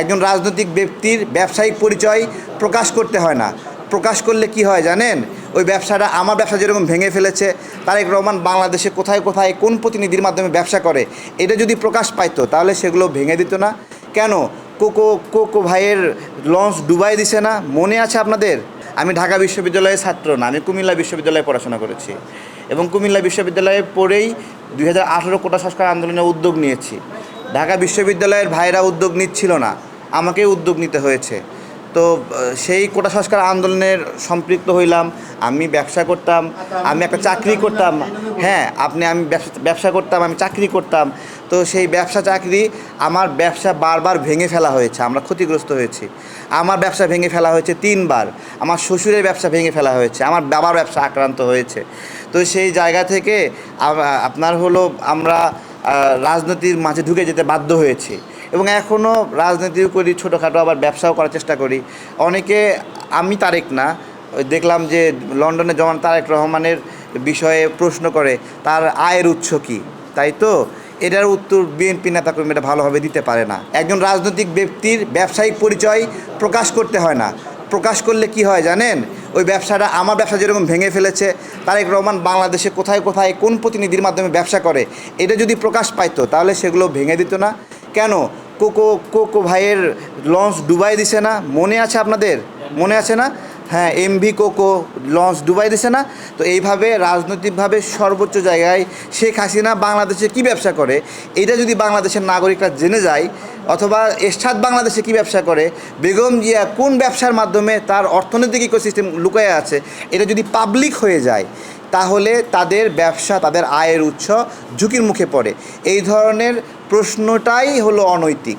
একজন রাজনৈতিক ব্যক্তির ব্যবসায়িক পরিচয় প্রকাশ করতে হয় না। প্রকাশ করলে কি হয় জানেন? ওই ব্যবসাটা, আমার ব্যবসা যেরকম ভেঙে ফেলেছে, তারেক রহমান বাংলাদেশে কোথায় কোথায় কোন প্রতিনিধির মাধ্যমে ব্যবসা করে, এটা যদি প্রকাশ পাইতো তাহলে সেগুলো ভেঙে দিত না। কেন? কোকো কোকো ভাইয়ের লঞ্চ ডুবাই দিছে না? মনে আছে আপনাদের? আমি ঢাকা বিশ্ববিদ্যালয়ের ছাত্র না, আমি কুমিল্লা বিশ্ববিদ্যালয়ে পড়াশোনা করেছি। এবং কুমিল্লা বিশ্ববিদ্যালয়ে পড়েই দুই হাজার আঠেরো কোটা সংস্কার আন্দোলনের উদ্যোগ নিয়েছি। ঢাকা বিশ্ববিদ্যালয়ের ভাইরা উদ্যোগ নিচ্ছিল না। আমাকে উদ্যোগ নিতে হয়েছে। তো সেই কোটা সংস্কার আন্দোলনের সম্পৃক্ত হইলাম, আমি ব্যবসা করতাম, আমি একটা চাকরি করতাম হ্যাঁ আপনি আমি ব্যবসা করতাম, আমি চাকরি করতাম, তো সেই ব্যবসা চাকরি আমার ব্যবসা বারবার ভেঙে ফেলা হয়েছে, আমরা ক্ষতিগ্রস্ত হয়েছি। আমার ব্যবসা ভেঙে ফেলা হয়েছে তিনবার, আমার শ্বশুরের ব্যবসা ভেঙে ফেলা হয়েছে, আমার বাবার ব্যবসা আক্রান্ত হয়েছে। তো সেই জায়গা থেকে আপনার হলো আমরা রাজনীতির মাঝে ঢুকে যেতে বাধ্য হয়েছি। এবং এখনও রাজনীতিও করি ছোটোখাটো আবার ব্যবসাও করার চেষ্টা করি। অনেকে, আমি তারেক না দেখলাম যে লন্ডনে জমান তারেক রহমানের বিষয়ে প্রশ্ন করে, তার আয়ের উৎস কী? তাই তো? এটার উত্তর বিএনপি নেতাকর্মীরা ভালোভাবে দিতে পারে না। একজন রাজনৈতিক ব্যক্তির ব্যবসায়িক পরিচয় প্রকাশ করতে হয় না। প্রকাশ করলে কি হয় জানেন? ওই ব্যবসাটা আমার ব্যবসা যেরকম ভেঙে ফেলেছে, তারেক রহমান বাংলাদেশে কোথায় কোথায় কোন প্রতিনিধির মাধ্যমে ব্যবসা করে, এটা যদি প্রকাশ পাইতো তাহলে সেগুলো ভেঙে দিত না। কেন? কোকো কোকো ভাইয়ের লঞ্চ ডুবাই দিছে না? মনে আছে আপনাদের? মনে আছে না? হ্যাঁ এমভি কোকো লঞ্চ ডুবাই দিছে না? তো এইভাবে রাজনৈতিকভাবে সর্বোচ্চ জায়গায় শেখ হাসিনা বাংলাদেশে কি ব্যবসা করে? এটা যদি বাংলাদেশের নাগরিকরা জেনে যায়, অথবা এরশাদ বাংলাদেশে কি ব্যবসা করে, বেগম জিয়া কোন ব্যবসার মাধ্যমে তার অর্থনৈতিক ইকোসিস্টেম লুকায়ে আছে, এটা যদি পাবলিক হয়ে যায়, তাহলে তাদের ব্যবসা, তাদের আয়ের উৎস ঝুঁকির মুখে পড়ে। এই ধরনের প্রশ্নটাই হলো অনৈতিক।